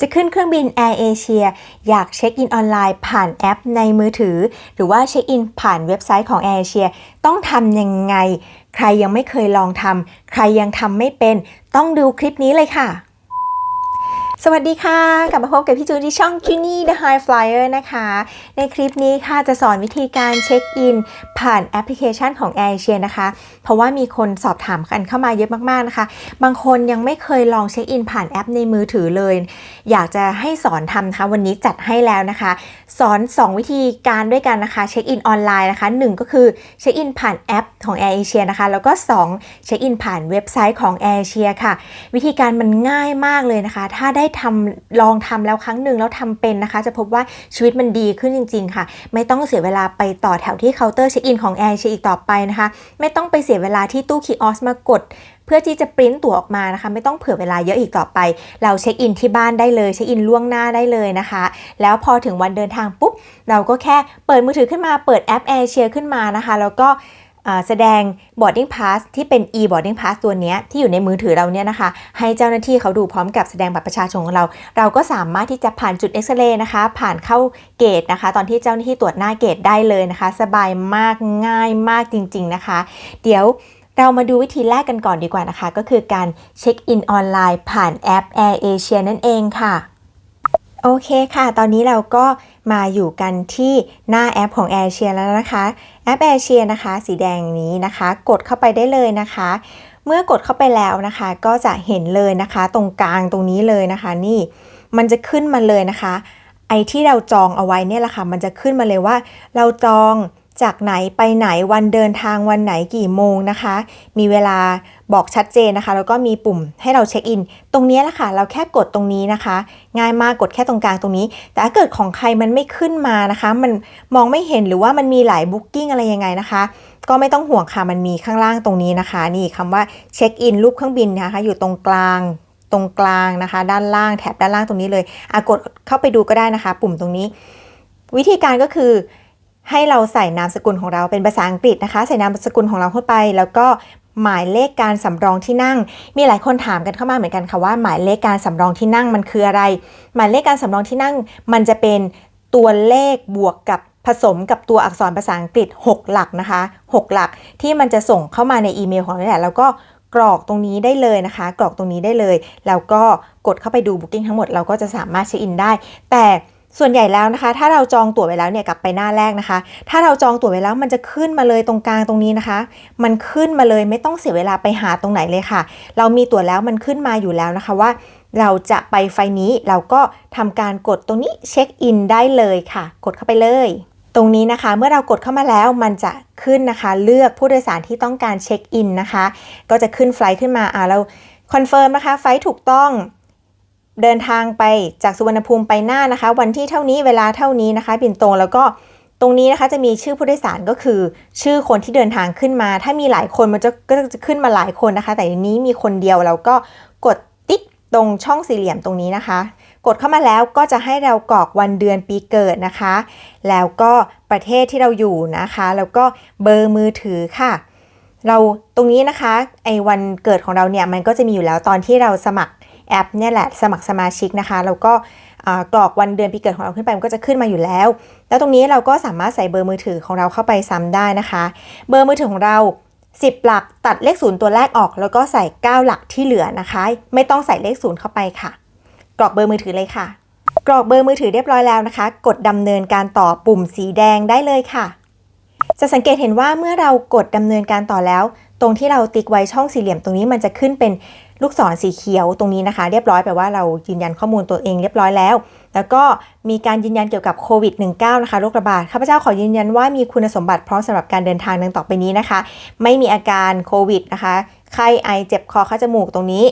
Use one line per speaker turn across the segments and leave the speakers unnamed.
จะขึ้นเครื่องบิน Air Asia อยากเช็คอินออนไลน์ผ่านแอปในมือถือ หรือว่าเช็คอินผ่านเว็บไซต์ของ Air Asia ต้องทำยังไง ใครยังไม่เคยลองทำใครยังทำไม่เป็น ต้องดูคลิปนี้เลยค่ะ สวัสดีค่ะ กลับมาพบกับพี่จูนที่ช่อง j u n i The High Flyer นะคะ ในคลิปนี้ค่ะจะสอนวิธีการเช็คอิน ผ่านแอปพลิเคชันของ Air Asia นะคะ เพราะว่ามีคนสอบถามกันเข้ามาเยอะมากๆนะคะ บางคนยังไม่เคยลองเช็คอินผ่านแอปในมือถือเลย อยากจะให้สอนทำนะคะวันนี้จัดให้แล้วนะคะ สอน 2 วิธีการด้วยกันนะคะเช็คอินออนไลน์นะคะ 1 ก็คือเช็คอินผ่านแอปของ Air Asia นะคะ แล้วก็ 2 เช็คอินผ่านเว็บไซต์ของ Air Asia ค่ะ วิธีการมันง่ายมากเลยนะคะ ถ้าได้ทำลองทำแล้วครั้งหนึ่งแล้วทำเป็นนะคะ จะพบว่าชีวิตมันดีขึ้นจริง ๆ ค่ะ ไม่ต้องเสียเวลาไปต่อแถวที่เคาน์เตอร์เช็คอินของ Air Asia อีกต่อไปนะคะ ไม่ต้องไปเสียเวลาที่ตู้คีออสมากดเพื่อที่จะปริ้นตั๋วออกมานะคะ ไม่ต้องเผื่อเวลาเยอะอีกต่อไป เราเช็คอินที่บ้านได้เลย เช็คอินล่วงหน้าได้เลยนะคะ แล้วพอถึงวันเดินทางปุ๊บ เราก็แค่เปิดมือถือขึ้นมาเปิดแอป Air Share ขึ้นมานะคะ แล้วก็ แสดง boarding pass ที่เป็น e boarding pass ตัวนี้ที่อยู่ในมือถือเราเนี่ยนะคะ ให้เจ้าหน้าที่เขาดูพร้อมกับแสดงบัตรประชาชนของเรา เราก็สามารถที่จะผ่านจุดเอ็กซเรย์นะคะ ผ่านเข้าเกตนะคะ ตอนที่เจ้าหน้าที่ตรวจหน้าเกตได้เลยนะคะ สบายมากง่ายมากจริง ๆนะคะ เดี๋ยวเรามาดูวิธีแรกกันก่อนดีกว่านะคะ ก็คือการเช็คอินออนไลน์ผ่านแอป Air Asia นั่นเองค่ะ โอเคค่ะ ตอนนี้เราก็มาอยู่กันที่หน้าแอปของ Air Asia แล้วนะคะ แอป Air Asia นะคะ สีแดงนี้นะคะ กดเข้าไปได้เลยนะคะ เมื่อกดเข้าไปแล้วนะคะ ก็จะเห็นเลยนะคะ ตรงกลางตรงนี้เลยนะคะ นี่มันจะขึ้นมาเลยนะคะ ไอที่เราจองเอาไว้เนี่ยแหละค่ะมันจะขึ้นมาเลยว่า เราจองจากไหนไปไหนวันเดินทางวันไหนกี่โมงนะคะ มีเวลา บอกชัดเจนนะคะ แล้วก็มีปุ่มให้เราเช็คอิน ตรงนี้แหละค่ะ เราแค่กดตรงนี้นะคะ ง่ายมากกดแค่ตรงกลางตรงนี้ แต่ถ้าเกิดของใครมันไม่ขึ้นมานะคะ มันมองไม่เห็นหรือว่ามันมีหลายบุ๊กิ้งอะไรยังไงนะคะ ก็ไม่ต้องห่วงค่ะ มันมีข้างล่างตรงนี้นะคะ นี่คำว่าเช็คอินรูปเครื่องบินนะคะ อยู่ตรงกลางตรงกลางนะคะ ด้านล่างแถบด้านล่างตรงนี้เลยอะกดเข้าไปดูก็ได้นะคะ ปุ่มตรงนี้ วิธีการก็คือให้เราใส่นามสกุลของเราเป็นภาษาอังกฤษนะคะ ใส่นามสกุลของเราเข้าไป แล้วก็ หมายเลขการสำรองที่นั่ง มีหลายคนถามกันเข้ามาเหมือนกันค่ะว่าหมายเลขการสำรองที่นั่งมันคืออะไร หมายเลขการสำรองที่นั่ง มันจะเป็นตัวเลขบวกกับผสมกับตัวอักษรภาษาอังกฤษ 6 หลักนะคะ 6 หลักที่มันจะส่งเข้ามาในอีเมลของเราแหละแล้วก็กรอกตรงนี้ได้เลยนะคะ กรอกตรงนี้ได้เลย แล้วก็กดเข้าไปดู Booking ทั้งหมดเราก็จะสามารถเช็คอินได้ แต่ ส่วนใหญ่แล้วนะคะ ถ้าเราจองตั๋วไว้แล้วเนี่ยกลับไปหน้าแรกนะคะ ถ้าเราจองตั๋วไว้แล้วมันจะขึ้นมาเลยตรงกลางตรงนี้นะคะ มันขึ้นมาเลยไม่ต้องเสียเวลาไปหาตรงไหนเลยค่ะ เรามีตั๋วแล้วมันขึ้นมาอยู่แล้วนะคะว่า เราจะไปไฟนี้เราก็ทำการกดตรงนี้เช็คอินได้เลยค่ะ กดเข้าไปเลยตรงนี้นะคะเมื่อเรากดเข้ามาแล้วมันจะขึ้นนะคะ เลือกผู้โดยสารที่ต้องการเช็คอินนะคะ ก็จะขึ้นไฟล์ขึ้นมาอ่าเราคอนเฟิร์มนะคะไฟล์ถูกต้อง เดินทางไปจากสุวรรณภูมิไปหน้านะคะ วันที่เท่านี้เวลาเท่านี้นะคะ บินตรงแล้วก็ตรงนี้นะคะจะมีชื่อผู้โดยสารก็คือ ชื่อคนที่เดินทางขึ้นมา ถ้ามีหลายคนมันจะก็จะขึ้นมาหลายคนนะคะ แต่ทีนี้มีคนเดียวเราก็กดติ๊กตรงช่องสี่เหลี่ยมตรงนี้นะคะ กดเข้ามาแล้วก็จะให้เรากรอกวันเดือนปีเกิดนะคะ แล้วก็ประเทศที่เราอยู่นะคะ แล้วก็เบอร์มือถือค่ะ เราตรงนี้นะคะไอ้วันเกิดของเราเนี่ยมันก็จะมีอยู่แล้วตอนที่เราสมัคร แอปเนี่ยแหละสมัครสมาชิกนะคะ แล้วก็กรอกวันเดือนปีเกิดของเราขึ้นไปมันก็จะขึ้นมาอยู่แล้ว แล้วตรงนี้เราก็สามารถใส่เบอร์มือถือของเราเข้าไปซ้ำได้นะคะ เบอร์มือถือของเรา 10 หลักตัดเลขศูนย์ตัวแรกออก แล้วก็ใส่ 9 หลักที่เหลือนะคะ ไม่ต้องใส่เลขศูนย์เข้าไปค่ะ กรอกเบอร์มือถือเลยค่ะ กรอกเบอร์มือถือเรียบร้อยแล้วนะคะ กดดำเนินการต่อปุ่มสีแดงได้เลยค่ะ จะสังเกตเห็นว่าเมื่อเรากดดำเนินการต่อแล้ว ตรงที่เราติ๊กไว้ช่องสี่เหลี่ยมตรงนี้มันจะขึ้นเป็น ลูกศรสีเขียวตรงนี้นะคะ เรียบร้อยแปลว่าเรายืนยันข้อมูลตัวเองเรียบร้อยแล้ว แล้วก็มีการยืนยันเกี่ยวกับโควิด -19 นะคะโรคระบาดข้าพเจ้าขอยืนยันว่ามีคุณสมบัติพร้อมสำหรับการเดินทางดังต่อไปนี้นะคะ ไม่มีอาการโควิดนะคะไข้ไอเจ็บคอคัดจมูกตรงนี้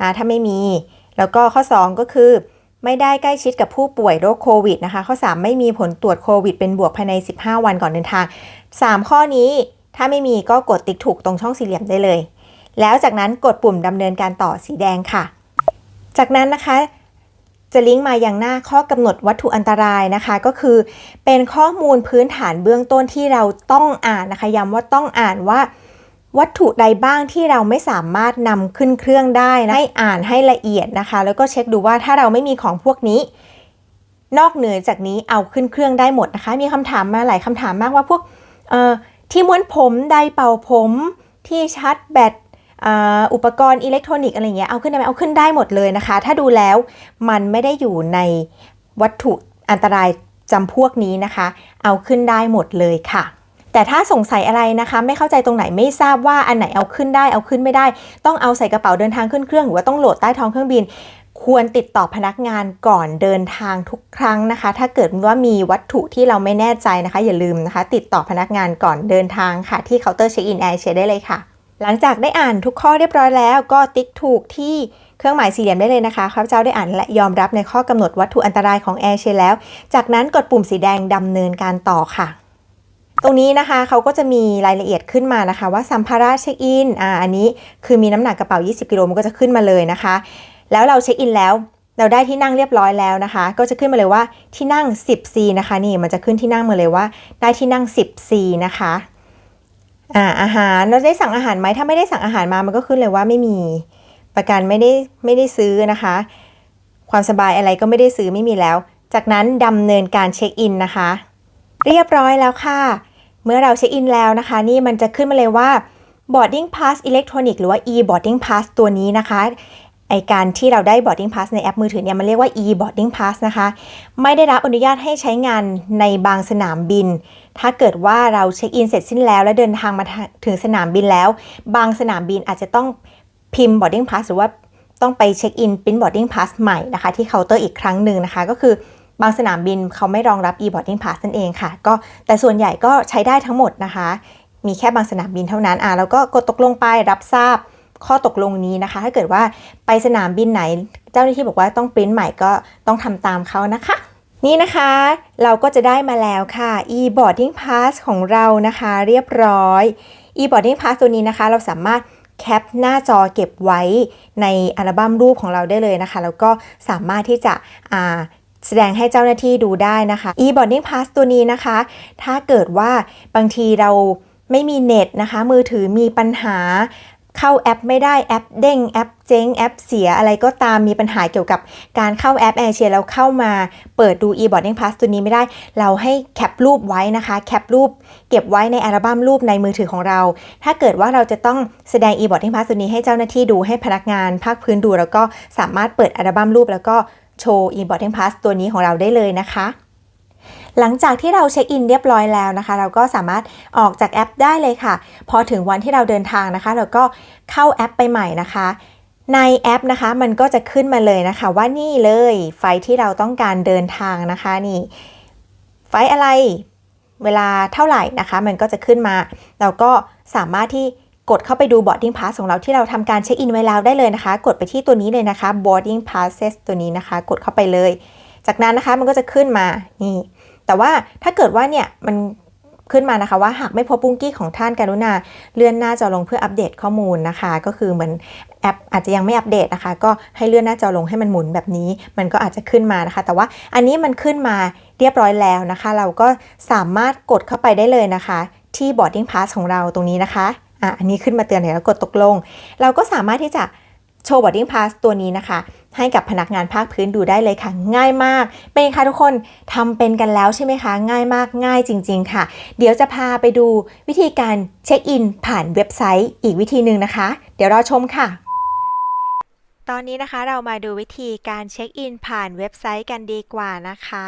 นะถ้าไม่มี แล้วก็ข้อ 2 ก็คือไม่ได้ใกล้ชิดกับผู้ป่วยโรคโควิดนะคะ ข้อ 3 ไม่มีผลตรวจโควิดเป็นบวกภายใน 15 วันก่อนเดินทาง 3 ข้อนี้ถ้าไม่มีก็กดติ๊กถูกตรงช่องสี่เหลี่ยมได้เลย แล้วจากนั้นกดปุ่มดำเนินการต่อสีแดงค่ะ จากนั้นนะคะจะลิงก์มาอย่างหน้าข้อกำหนดวัตถุอันตรายนะคะ ก็คือเป็นข้อมูลพื้นฐานเบื้องต้นที่เราต้องอ่านนะคะย้ำว่าต้องอ่านว่า วัตถุใดบ้างที่เราไม่สามารถนำขึ้นเครื่องได้นะให้อ่านให้ละเอียดนะคะ แล้วก็เช็คดูว่าถ้าเราไม่มีของพวกนี้ นอกเหนือจากนี้เอาขึ้นเครื่องได้หมดนะคะ มีคำถามมาหลายคำถามมากว่าพวกที่ม้วนผมไดเป่าผม ที่ชาร์จแบต อุปกรณ์อิเล็กทรอนิกส์อะไรเงี้ยเอาขึ้นได้ไหมเอาขึ้นได้หมดเลยนะคะ ถ้าดูแล้วมันไม่ได้อยู่ในวัตถุอันตรายจำพวกนี้นะคะ เอาขึ้นได้หมดเลยค่ะ แต่ถ้าสงสัยอะไรนะคะ ไม่เข้าใจตรงไหนไม่ทราบว่าอันไหนเอาขึ้นได้เอาขึ้นไม่ได้ ต้องเอาใส่กระเป๋าเดินทางขึ้นเครื่องหรือว่าต้องโหลดใต้ท้องเครื่องบิน ควรติดต่อพนักงานก่อนเดินทางทุกครั้งนะคะ ถ้าเกิดว่ามีวัตถุที่เราไม่แน่ใจนะคะ อย่าลืมนะคะ ติดต่อพนักงานก่อนเดินทางค่ะ ที่เคาน์เตอร์เช็คอินแอร์เชได้เลยค่ะ หลังจากได้อ่านทุกข้อเรียบร้อยแล้วก็ติ๊กถูกที่เครื่องหมายสี่เหลี่ยมได้เลยนะคะข้าพเจ้าได้อ่านและยอมรับในข้อกำหนดวัตถุอันตรายของแอร์เชียแล้ว จากนั้นกดปุ่มสีแดงดำเนินการต่อค่ะ ตรงนี้นะคะเขาก็จะมีรายละเอียดขึ้นมานะคะ ว่าสัมภาระเช็คอินอ่าอันนี้คือมีน้ำหนักกระเป๋า 20 กิโลมันก็จะขึ้นมาเลยนะคะ แล้วเราเช็คอินแล้วเราได้ที่นั่งเรียบร้อยแล้วนะคะ ก็จะขึ้นมาเลยว่าที่นั่ง 10C นะคะนี่มันจะขึ้นที่นั่งมาเลยว่า ได้ที่นั่ง 10C นะคะ อ่าอาหารเราได้สั่งอาหารไหมถ้าไม่ได้สั่งอาหารมามันก็ขึ้นเลยว่าไม่มี ประกันไม่ได้ไม่ได้ซื้อนะคะ ความสบายอะไรก็ไม่ได้ซื้อไม่มีแล้ว จากนั้นดำเนินการเช็คอินนะคะ เรียบร้อยแล้วค่ะ เมื่อเราเช็คอินแล้วนะคะ นี่มันจะขึ้นมาเลยว่า boarding pass electronic หรือว่า e boarding pass ตัวนี้นะคะ ไอการที่เราได้ boarding pass ในแอปมือถือเนี่ยมันเรียกว่า e boarding pass นะคะ ไม่ได้รับอนุญาตให้ใช้งานในบางสนามบิน ถ้าเกิดว่าเราเช็คอินเสร็จสิ้นแล้ว และเดินทางมาถึงสนามบินแล้ว บางสนามบินอาจจะต้องพิมพ์ boarding pass หรือว่าต้องไปเช็คอินปริ้น boarding pass ใหม่นะคะ ที่เคาน์เตอร์อีกครั้งหนึ่งนะคะ ก็คือบางสนามบินเขาไม่รองรับ e-boarding pass นั่นเองค่ะ ก็แต่ส่วนใหญ่ก็ใช้ได้ทั้งหมดนะคะ มีแค่บางสนามบินเท่านั้นอะแล้วก็กดตกลงไปรับทราบ ข้อตกลงนี้นะคะ ถ้าเกิดว่าไปสนามบินไหน เจ้าหน้าที่บอกว่าต้องปริ้นใหม่ก็ต้องทำตามเขานะคะ นี่นะคะ เราก็จะได้มาแล้วค่ะ e-boarding pass ของเรานะคะ เรียบร้อย e-boarding pass ตัวนี้นะคะ เราสามารถแคปหน้าจอเก็บไว้ในอัลบั้มรูปของเราได้เลยนะคะ แล้วก็สามารถที่จะแสดงให้เจ้าหน้าที่ดูได้นะคะ e-boarding pass ตัวนี้นะคะ ถ้าเกิดว่าบางทีเราไม่มีเน็ตนะคะ มือถือมีปัญหา เข้าแอปไม่ได้แอปเด้งแอปเจ๊งแอปเสียอะไรก็ตามมีปัญหาเกี่ยวกับการเข้าแอปแอร์เชียแล้วเข้ามาเปิดดู e-boarding pass ตัวนี้ไม่ได้ เราให้แคปรูปไว้นะคะแคปรูปเก็บไว้ในอัลบั้มรูปในมือถือของเรา ถ้าเกิดว่าเราจะต้องแสดง e-boarding pass ตัวนี้ให้เจ้าหน้าที่ดูให้พนักงานภาคพื้นดู แล้วก็สามารถเปิดอัลบั้มรูปแล้วก็โชว์ e-boarding pass ตัวนี้ของเราได้เลยนะคะ หลังจากที่เราเช็คอินเรียบร้อยแล้วนะคะ เราก็สามารถออกจากแอปได้เลยค่ะ พอถึงวันที่เราเดินทางนะคะ เราก็เข้าแอปไปใหม่นะคะในแอปนะคะมันก็จะขึ้นมาเลยนะคะ ว่านี่เลยไฟที่เราต้องการเดินทางนะคะนี่ ไฟอะไรเวลาเท่าไหร่นะคะ มันก็จะขึ้นมา เราก็สามารถที่กดเข้าไปดู boarding pass ของเราที่เราทำการเช็คอินไว้แล้วได้เลยนะคะ กดไปที่ตัวนี้เลยนะคะ boarding passes ตัวนี้นะคะ กดเข้าไปเลย จากนั้นนะคะมันก็จะขึ้นมานี่ แต่ว่าถ้าเกิดว่าเนี่ยมันขึ้นมานะคะว่าหากไม่พบปุ้งกี้ของท่านการุณาเลื่อนหน้าจอลงเพื่ออัปเดตข้อมูลนะคะ ก็คือเหมือนแอปอาจจะยังไม่อัปเดตนะคะ ก็ให้เลื่อนหน้าจอลงให้มันหมุนแบบนี้ มันก็อาจจะขึ้นมานะคะ แต่ว่าอันนี้มันขึ้นมาเรียบร้อยแล้วนะคะ เราก็สามารถกดเข้าไปได้เลยนะคะ ที่ boarding pass ของเราตรงนี้นะคะอะอันนี้ขึ้นมาเตือนเดี๋ยวกดตกลง เราก็สามารถที่จะโชว์ boarding pass ตัวนี้นะคะ ให้กับพนักงานภาคพื้นดูได้เลยค่ะ ง่ายมาก เป็นไงคะทุกคนทำเป็นกันแล้วใช่ไหมคะ ง่ายมากง่ายจริง ๆ ค่ะ เดี๋ยวจะพาไปดูวิธีการเช็คอินผ่านเว็บไซต์อีกวิธีหนึ่งนะคะ เดี๋ยวรอชมค่ะตอนนี้นะคะเรามาดูวิธีการเช็คอินผ่านเว็บไซต์กันดีกว่านะคะ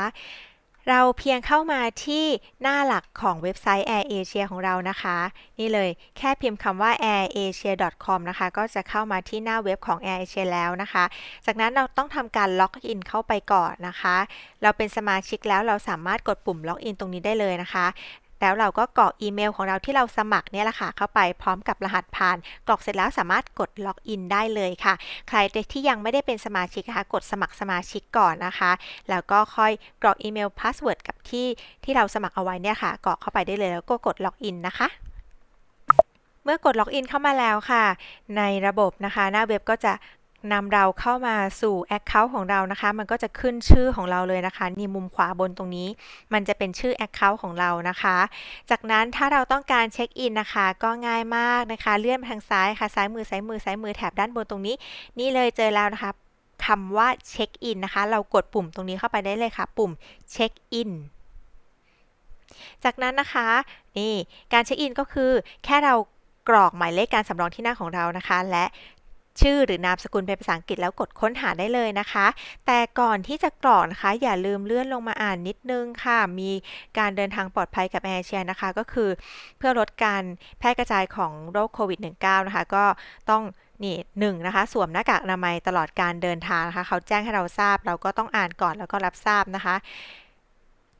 เราเพียงเข้ามาที่หน้าหลักของเว็บไซต์ Air Asia ของเรานะคะ นี่เลยแค่พิมพ์คำว่า airasia.com นะคะ ก็จะเข้ามาที่หน้าเว็บของ Air Asia แล้วนะคะ จากนั้นเราต้องทำการล็อกอินเข้าไปก่อนนะคะ เราเป็นสมาชิกแล้วเราสามารถกดปุ่มล็อกอินตรงนี้ได้เลยนะคะ แล้วเราก็กรอกอีเมลของเราที่เราสมัครเนี่ยแหละค่ะ เข้าไปพร้อมกับรหัสผ่าน กรอกเสร็จแล้วสามารถกดล็อกอินได้เลยค่ะ ใครที่ยังไม่ได้เป็นสมาชิกนะคะ กดสมัครสมาชิกก่อนนะคะ แล้วก็ค่อยกรอกอีเมลพาสเวิร์ดกับที่ที่เราสมัครเอาไว้เนี่ยค่ะ กรอกเข้าไปได้เลยแล้วก็กดล็อกอินนะคะเมื่อกดล็อกอินเข้ามาแล้วค่ะ ในระบบนะคะ หน้าเว็บก็จะ นำเราเข้ามาสู่ Account ของเรานะคะ มันก็จะขึ้นชื่อของเราเลยนะคะ นี่มุมขวาบนตรงนี้ มันจะเป็นชื่อ Account ของเรานะคะ จากนั้นถ้าเราต้องการเช็คอินนะคะ ก็ง่ายมากนะคะ เลื่อนไปทางซ้ายค่ะ ซ้ายมือ ซ้ายมือ ซ้ายมือ แถบด้านบนตรงนี้ นี่เลยเจอแล้วนะคะคำว่าเช็คอินนะคะ เรากดปุ่มตรงนี้เข้าไปได้เลยค่ะ ปุ่มเช็คอินจากนั้นนะคะ นี่ การเช็คอินก็คือแค่เรากรอกหมายเลขการสำรองที่นั่งของเรานะคะ และ ชื่อหรือนามสกุลเป็นภาษาอังกฤษแล้วกดค้นหาได้เลยนะคะ แต่ก่อนที่จะกรอกนะคะ อย่าลืมเลื่อนลงมาอ่านนิดนึงค่ะ มีการเดินทางปลอดภัยกับแอร์เชียนะคะ ก็คือเพื่อลดการแพร่กระจายของโรคโควิด -19 นะคะ ก็ต้องนี่หนึ่งนะคะ สวมหน้ากากอนามัยตลอดการเดินทางนะคะ เขาแจ้งให้เราทราบ เราก็ต้องอ่านก่อนแล้วก็รับทราบนะคะ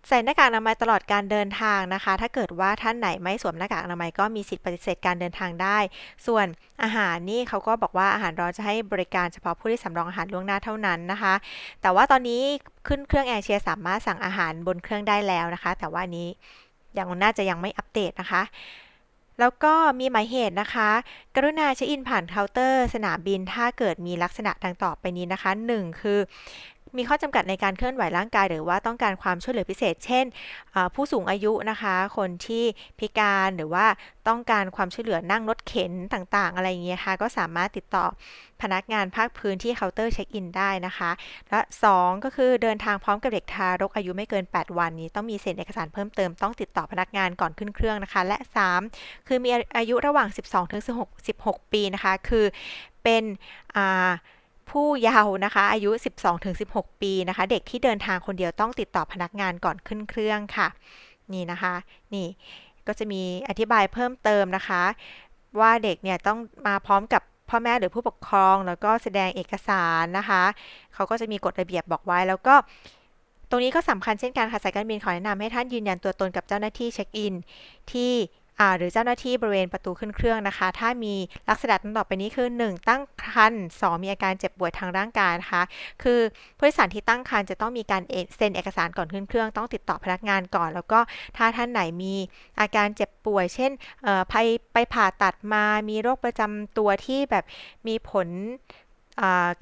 ใส่หน้ากากอนามัยตลอดการเดินทางนะคะ ถ้าเกิดว่าท่านไหนไม่สวมหน้ากากอนามัยก็มีสิทธิ์ปฏิเสธการเดินทางได้ ส่วนอาหารนี่เขาก็บอกว่าอาหารร้อนจะให้บริการเฉพาะผู้ที่สำรองอาหารล่วงหน้าเท่านั้นนะคะ แต่ว่าตอนนี้ขึ้นเครื่องแอร์เชียสามารถสั่งอาหารบนเครื่องได้แล้วนะคะ แต่ว่านี้ยังน่าจะยังไม่อัปเดตนะคะแล้วก็มีหมายเหตุนะคะ กรุณาเช็คอินผ่านเคาน์เตอร์ สนามบินถ้าเกิดมีลักษณะดังต่อไปนี้นะคะ 1 คือ มีข้อจำกัดในการเคลื่อนไหวร่างกาย หรือว่าต้องการความช่วยเหลือพิเศษ เช่น ผู้สูงอายุนะคะ คนที่พิการหรือว่าต้องการความช่วยเหลือนั่งรถเข็นต่างๆ อะไรอย่างเงี้ยค่ะ ก็สามารถติดต่อพนักงานภาคพื้นที่เคาน์เตอร์เช็คอินได้นะคะ และ 2 ก็คือเดินทางพร้อมกับเด็กทารกอายุไม่เกิน 8 วันนี้ต้องมีเซ็นเอกสารเพิ่มเติมต้องติดต่อพนักงานก่อนขึ้นเครื่องนะคะ และ 3 คือมีอายุระหว่าง 12ถึง16 16 ปีนะคะ คือเป็นอ่า ผู้เยาว์นะคะ อายุ 12-16 ปีนะคะ เด็กที่เดินทางคนเดียวต้องติดต่อพนักงานก่อนขึ้นเครื่องค่ะ นี่นะคะ นี่ก็จะมีอธิบายเพิ่มเติมนะคะ ว่าเด็กเนี่ยต้องมาพร้อมกับพ่อแม่หรือผู้ปกครองแล้วก็แสดงเอกสารนะคะ เขาก็จะมีกฎระเบียบบอกไว้แล้วก็ตรงนี้ก็สำคัญเช่นกันค่ะสายการบินขอแนะนำให้ท่านยืนยันตัวตนกับเจ้าหน้าที่เช็คอิน ที่ หรือเจ้าหน้าที่บริเวณประตูขึ้นเครื่องนะคะ ถ้ามีลักษณะดังต่อไปนี้คือ 1. ตั้งครรภ์ 2. มีอาการเจ็บปวยทางร่างกายนะคะ คือผู้โดยสารที่ตั้งครรภ์จะต้องมีการเซ็นเอกสารก่อนขึ้นเครื่อง ต้องติดต่อพนักงานก่อน แล้วก็ถ้าท่านไหนมีอาการเจ็บป่วย เช่นไปไปผ่าตัดมา มีโรคประจำตัวที่แบบมีผล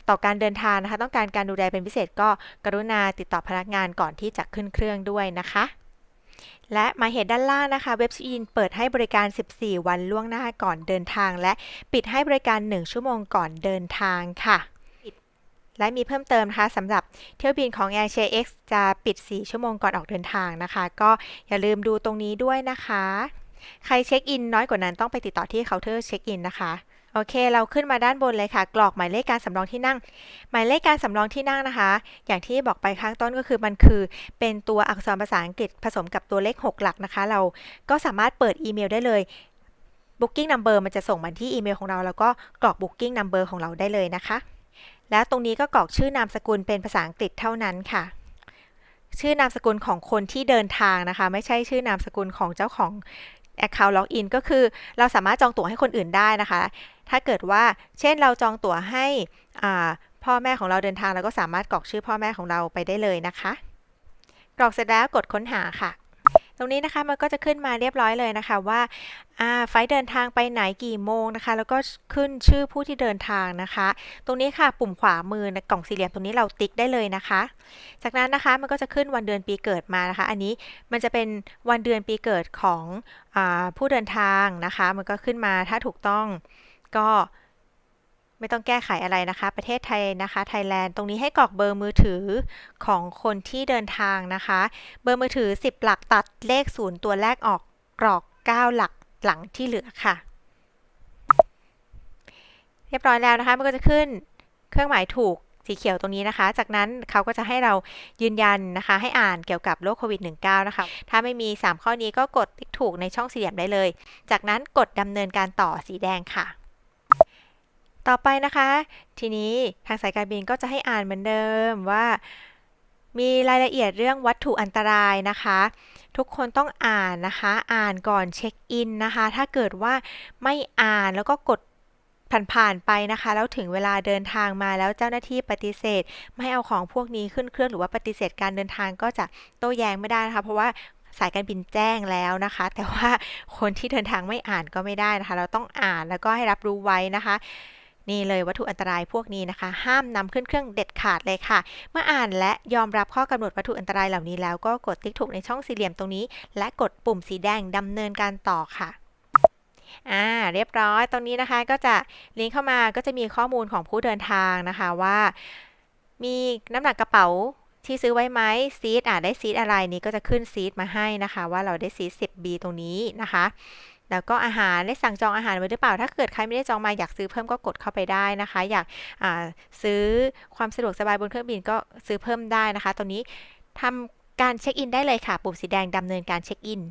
ต่อการเดินทางนะคะ ต้องการการดูแลเป็นพิเศษก็กรุณาติดต่อพนักงานก่อนที่จะขึ้นเครื่องด้วยนะคะ และมาเหตุด้านล่างนะคะ เว็บซีนเปิดให้บริการ 14 วันล่วงหน้าก่อนเดินทาง และปิดให้บริการ 1 ชั่วโมงก่อนเดินทางค่ะ และมีเพิ่มเติมนะคะสำหรับเที่ยวบินของ Air Asia X จะปิด 4 ชั่วโมงก่อนออกเดินทางนะคะ ก็อย่าลืมดูตรงนี้ด้วยนะคะ ใครเช็คอินน้อยกว่านั้นต้องไปติดต่อที่เคาน์เตอร์เช็คอินนะคะ โอเค เราขึ้นมาด้านบนเลยค่ะ กรอกหมายเลขการสำรองที่นั่ง หมายเลขการสำรองที่นั่งนะคะ อย่างที่บอกไปข้างต้นก็คือมันคือ เป็นตัวอักษรภาษาอังกฤษผสมกับตัวเลข 6 หลักนะคะ เราก็สามารถเปิดอีเมลได้เลย Booking Number มันจะส่งมาที่อีเมลของเรา แล้วก็กรอก Booking Number ของเราได้เลยนะคะ แล้วตรงนี้ก็กรอกชื่อนามสกุลเป็นภาษาอังกฤษเท่านั้นค่ะ ชื่อนามสกุลของคนที่เดินทางนะคะ ไม่ใช่ชื่อนามสกุลของเจ้าของ Account Login ก็คือเราสามารถจองตั๋วให้คนอื่นได้นะคะ ถ้าเกิดว่า เช่นเราจองตั๋วให้พ่อแม่ของเราเดินทางเราก็สามารถกรอกชื่อพ่อแม่ของเราไปได้เลยนะคะ กรอกเสร็จแล้วกดค้นหาค่ะ ตรงนี้นะคะมันก็จะขึ้นมาเรียบร้อยเลยนะคะว่าไฟเดินทางไปไหนกี่โมงนะคะ แล้วก็ขึ้นชื่อผู้ที่เดินทางนะคะ ตรงนี้ค่ะปุ่มขวามือกล่องสี่เหลี่ยมตรงนี้เราติ๊กได้เลยนะคะ จากนั้นนะคะมันก็จะขึ้นวันเดือนปีเกิดมานะคะ อันนี้มันจะเป็นวันเดือนปีเกิดของอผู้เดินทางนะคะ มันก็ขึ้นมาถ้าถูกต้อง ก็ไม่ต้องแก้ไขอะไรนะคะ ประเทศไทยนะคะไทยแลนด์ตรงนี้ให้กรอกเบอร์มือถือของคนที่เดินทางนะคะ เบอร์มือถือ 10 หลักตัดเลขศูนย์ตัวแรกออกกรอก 9 หลักหลังที่เหลือค่ะ เรียบร้อยแล้วนะคะ มันก็จะขึ้นเครื่องหมายถูกสีเขียวตรงนี้นะคะ จากนั้นเขาก็จะให้เรายืนยันนะคะ ให้อ่านเกี่ยวกับโรคโควิด -19 นะคะ ถ้าไม่มี 3 ข้อนี้ก็กดติ๊กถูกในช่องสี่เหลี่ยมได้เลย จากนั้นกดดำเนินการต่อสีแดงค่ะ ต่อไปนะคะ ทีนี้ทางสายการบินก็จะให้อ่านเหมือนเดิมว่า มีรายละเอียดเรื่องวัตถุอันตรายนะคะ ทุกคนต้องอ่านนะคะ อ่านก่อนเช็คอินนะคะ ถ้าเกิดว่าไม่อ่านแล้วก็กดผ่านๆไปนะคะ แล้วถึงเวลาเดินทางมาแล้วเจ้าหน้าที่ปฏิเสธ ไม่เอาของพวกนี้ขึ้นเครื่องหรือว่าปฏิเสธการเดินทางก็จะโต้แย้งไม่ได้นะคะ เพราะว่าสายการบินแจ้งแล้วนะคะ แต่ว่าคนที่เดินทางไม่อ่านก็ไม่ได้นะคะ เราต้องอ่านแล้วก็ให้รับรู้ไว้นะคะ นี่เลยวัตถุอันตรายพวกนี้นะคะ ห้ามนำขึ้นเครื่องเด็ดขาดเลยค่ะ เมื่ออ่านและยอมรับข้อกำหนดวัตถุอันตรายเหล่านี้แล้วก็กดติ๊กถูกในช่องสี่เหลี่ยมตรงนี้ และกดปุ่มสีแดงดำเนินการต่อค่ะอ่าเรียบร้อยตรงนี้นะคะก็จะลิงก์เข้ามาก็จะมีข้อมูลของผู้เดินทางนะคะว่า มีน้ำหนักกระเป๋าที่ซื้อไว้ไหมซีดอ่าได้ซีดอะไรนี้ก็จะขึ้นซีดมาให้นะคะ ว่าเราได้ซีด 10B ตรงนี้นะคะ แล้วก็อาหารได้สั่งจองอาหารไว้หรือเปล่า ถ้าเกิดใครไม่ได้จองมาอยากซื้อเพิ่มก็กดเข้าไปได้นะคะ อยากาซื้อความสะดวกสบายบนเครื่องบินก็ซื้อเพิ่มได้นะคะตรงนี้ทำการเช็คอินได้เลยค่ะ ปุ่มสีแดงดำเนินการเช็คอิน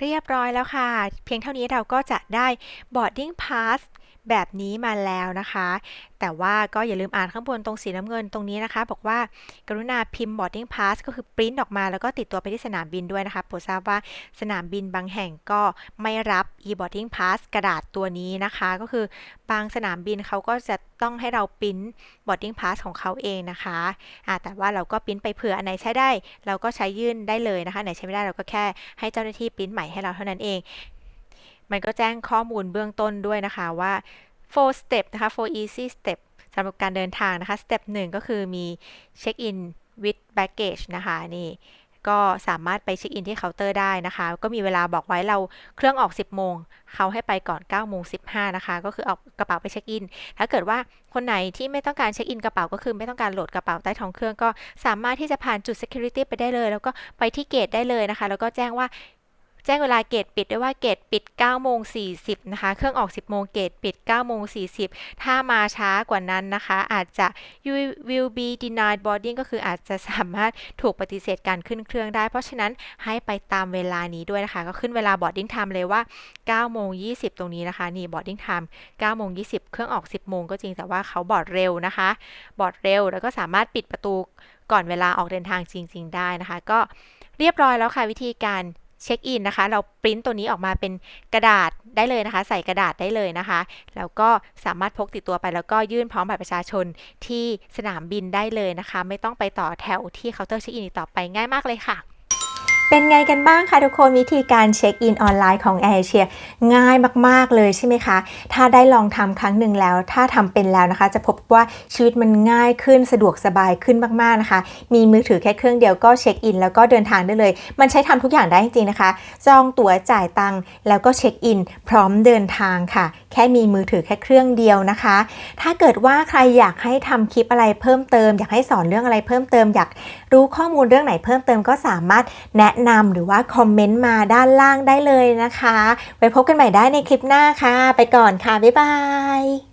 เรียบร้อยแล้วค่ะ เพียงเท่านี้เราก็จะได้ boarding pass แบบนี้มาแล้วนะคะ แต่ว่าก็อย่าลืมอ่านข้างบนตรงสีน้ำเงินตรงนี้นะคะ บอกว่ากรุณาพิมพ์ boarding pass ก็คือปริ้นออกมาแล้วก็ติดตัวไปที่สนามบินด้วยนะคะโปรดทราบว่าสนามบินบางแห่งก็ไม่รับ e-boarding pass กระดาษตัวนี้นะคะ ก็คือบางสนามบินเขาก็จะต้องให้เราปริ้น boarding pass ของเขาเองนะคะอ่าแต่ว่าเราก็ปริ้นไปเผื่ออันไหนใช้ได้ เราก็ใช้ยื่นได้เลยนะคะไหนใช้ไม่ได้เราก็แค่ให้เจ้าหน้าที่ปริ้นใหม่ให้เราเท่านั้นเอง มันก็แจ้งข้อมูลเบื้องต้นด้วยนะคะว่า four step นะคะ four easy step สำหรับการเดินทางนะคะ step 1ก็คือมีเช็คอิน with baggage นะคะนี่ก็สามารถไปเช็คอินที่เคาน์เตอร์ได้นะคะ ก็มีเวลาบอกไว้เราเครื่องออก 10 โมง เขาให้ไปก่อน9โมง15 นะคะ ก็คือเอากระเป๋าไปเช็คอิน ถ้าเกิดว่าคนไหนที่ไม่ต้องการเช็คอินกระเป๋าก็คือไม่ต้องการโหลดกระเป๋าใต้ท้องเครื่องก็สามารถที่จะผ่านจุด security ไปได้เลย แล้วก็ไปที่เกตได้เลยนะคะ แล้วก็แจ้งว่า แจ้งเวลาเกตปิดด้วยว่าเกตปิด9โมง40นะคะ เครื่องออก 10โมงเกตปิด9โมง40 ถ้ามาช้ากว่านั้นนะคะ อาจจะ you will be denied boarding ก็คืออาจจะสามารถถูกปฏิเสธการขึ้นเครื่องได้ เพราะฉะนั้นให้ไปตามเวลานี้ด้วยนะคะ ก็ขึ้นเวลา boarding time เลยว่า9โมง20 ตรงนี้นะคะ นี่ boarding time 9โมง20 เครื่องออก 10โมงก็จริงแต่ว่าเขาบอร์ดเร็วนะคะ บอร์ดเร็วแล้วก็สามารถปิดประตูก่อนเวลาออกเดินทางจริง ๆ ได้นะคะ ก็เรียบร้อยแล้วค่ะวิธีการ เช็คอินนะคะ เราปริ้นตัวนี้ออกมาเป็นกระดาษได้เลยนะคะ ใส่กระดาษได้เลยนะคะ แล้วก็สามารถพกติดตัวไป แล้วก็ยื่นพร้อมบัตรประชาชนที่สนามบินได้เลยนะคะ ไม่ต้องไปต่อแถวที่เคาน์เตอร์เช็คอินต่อไปง่ายมากเลยค่ะ เป็นไงกันบ้างคะทุกคนวิธีการเช็คอินออนไลน์ของแอร์เชียง่ายมากๆเลยใช่ไหมคะ ถ้าได้ลองทำครั้งหนึ่งแล้ว ถ้าทำเป็นแล้วนะคะ จะพบว่าชีวิตมันง่ายขึ้นสะดวกสบายขึ้นมากๆนะคะ มีมือถือแค่เครื่องเดียวก็เช็คอินแล้วก็เดินทางได้เลย มันใช้ทำทุกอย่างได้จริงๆนะคะ จองตั๋วจ่ายตังค์แล้วก็เช็คอิน พร้อมเดินทางค่ะ แค่มีมือถือแค่เครื่องเดียวนะคะ ถ้าเกิดว่าใครอยากให้ทำคลิปอะไรเพิ่มเติม อยากให้สอนเรื่องอะไรเพิ่มเติมอยาก รู้ข้อมูลเรื่องไหนเพิ่มเติมก็สามารถแนะนำหรือว่าคอมเมนต์มาด้านล่างได้เลยนะคะ ไว้พบกันใหม่ได้ในคลิปหน้าค่ะ ไปก่อนค่ะ บ๊ายบาย